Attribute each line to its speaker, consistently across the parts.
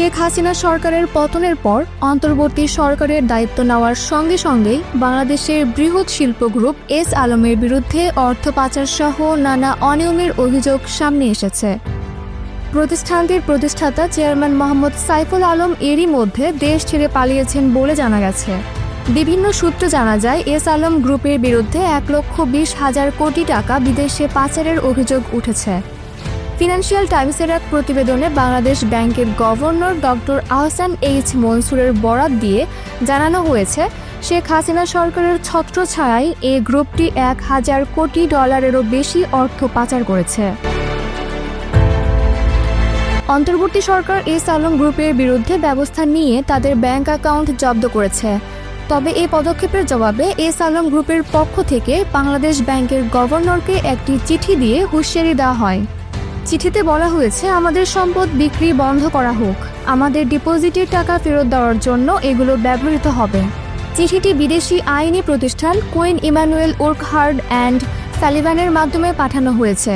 Speaker 1: শেখ হাসিনা সরকারের পতনের পর অন্তর্বর্তী সরকারের দায়িত্ব নেওয়ার সঙ্গে সঙ্গেই বাংলাদেশের বৃহৎ শিল্প গ্রুপ এস আলমের বিরুদ্ধে অর্থ পাচার সহ নানা অনিয়মের অভিযোগ সামনে এসেছে। প্রতিষ্ঠানটির প্রতিষ্ঠাতা চেয়ারম্যান মোহাম্মদ সাইফুল আলম এরই মধ্যে দেশ ছেড়ে পালিয়েছেন বলে জানা গেছে। বিভিন্ন সূত্রে জানা যায়, এস আলম গ্রুপের বিরুদ্ধে এক লক্ষ বিশ হাজার কোটি টাকা বিদেশে পাচারের অভিযোগ উঠেছে। ফিনান্সিয়াল টাইমসের এক প্রতিবেদনে বাংলাদেশ ব্যাংকের গভর্নর ডক্টর আহসান এইচ মনসুরের বরাত দিয়ে জানানো হয়েছে, শেখ হাসিনা সরকারের ছত্রছায়ায় এই গ্রুপটি এক হাজার কোটি ডলারেরও বেশি অর্থ পাচার করেছে। অন্তর্বর্তী সরকার এস আলম গ্রুপের বিরুদ্ধে ব্যবস্থা নিয়ে তাদের ব্যাংক অ্যাকাউন্ট জব্দ করেছে। তবে এই পদক্ষেপের জবাবে এস আলম গ্রুপের পক্ষ থেকে বাংলাদেশ ব্যাংকের গভর্নরকে একটি চিঠি দিয়ে হুঁশিয়ারি দেওয়া হয়। চিঠিতে বলা হয়েছে, আমাদের সম্পদ বিক্রি বন্ধ করা হোক। আমাদের ডিপোজিটের টাকা ফেরত দেওয়ার জন্য এগুলো ব্যবহৃত হবে। চিঠিটি বিদেশি আইনি প্রতিষ্ঠান কুইন ইমানুয়েল ওর্কহার্ড অ্যান্ড সালিভানের মাধ্যমে পাঠানো হয়েছে।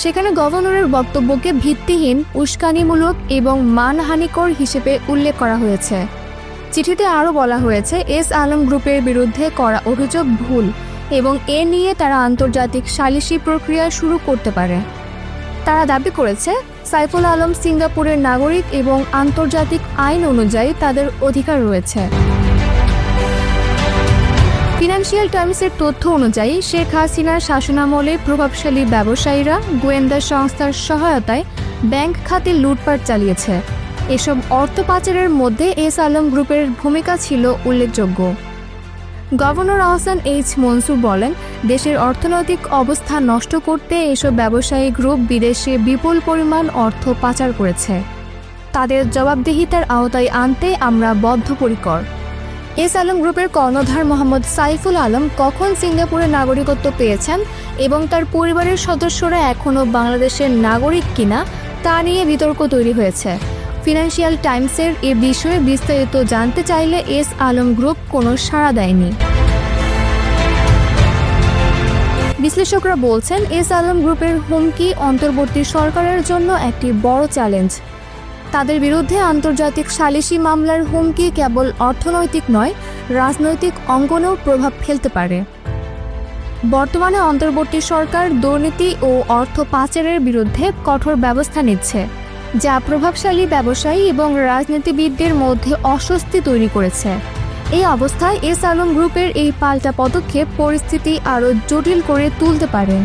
Speaker 1: সেখানে গভর্নরের বক্তব্যকে ভিত্তিহীন, উস্কানিমূলক এবং মানহানিকর হিসেবে উল্লেখ করা হয়েছে। চিঠিতে আরও বলা হয়েছে, এস আলম গ্রুপের বিরুদ্ধে করা অভিযোগ ভুল এবং এ নিয়ে তারা আন্তর্জাতিক সালিসি প্রক্রিয়া শুরু করতে পারে। তারা দাবি করেছে, সাইফুল আলম সিঙ্গাপুরের নাগরিক এবং আন্তর্জাতিক আইন অনুযায়ী তাদের অধিকার রয়েছে। ফিনান্সিয়াল টাইমসের তথ্য অনুযায়ী, শেখ হাসিনার শাসনামলে প্রভাবশালী ব্যবসায়ীরা গোয়েন্দা সংস্থার সহায়তায় ব্যাংক খাতে লুটপাট চালিয়েছে। এসব অর্থ পাচারের মধ্যে এস আলম গ্রুপের ভূমিকা ছিল উল্লেখযোগ্য। গভর্নর আহসান এইচ মনসুর বলেন, দেশের অর্থনৈতিক অবস্থা নষ্ট করতে এসব ব্যবসায়ী গ্রুপ বিদেশে বিপুল পরিমাণ অর্থ পাচার করেছে। তাদের জবাবদিহিতার আওতায় আনতে আমরা বদ্ধপরিকর। এস আলম গ্রুপের কর্ণধার মোহাম্মদ সাইফুল আলম কখন সিঙ্গাপুরের নাগরিকত্ব পেয়েছেন এবং তার পরিবারের সদস্যরা এখনও বাংলাদেশের নাগরিক কিনা তা নিয়ে বিতর্ক তৈরি হয়েছে। ফিনান্সিয়াল টাইমসের এ বিষয়ে বিস্তারিত জানতে চাইলে এস আলম গ্রুপ কোনো সাড়া দেয়নি। বিশ্লেষকরা বলছেন, এস আলম গ্রুপের হুমকি অন্তর্বর্তী সরকারের জন্য একটি বড় চ্যালেঞ্জ। তাদের বিরুদ্ধে আন্তর্জাতিক সালিসি মামলার হুমকি কেবল অর্থনৈতিক নয়, রাজনৈতিক অঙ্গনেও প্রভাব ফেলতে পারে। বর্তমানে অন্তর্বর্তী সরকার দুর্নীতি ও অর্থ পাচারের বিরুদ্ধে কঠোর ব্যবস্থা নিচ্ছে। যা প্রভাবশালী ব্যবসায়ী এবং রাজনীতিবিদদের মধ্যে অস্বস্তি তৈরি করেছে। এই অবস্থায় এস আলম গ্রুপের এই পাল্টা পদক্ষেপ পরিস্থিতি আরও জটিল করে তুলতে পারে।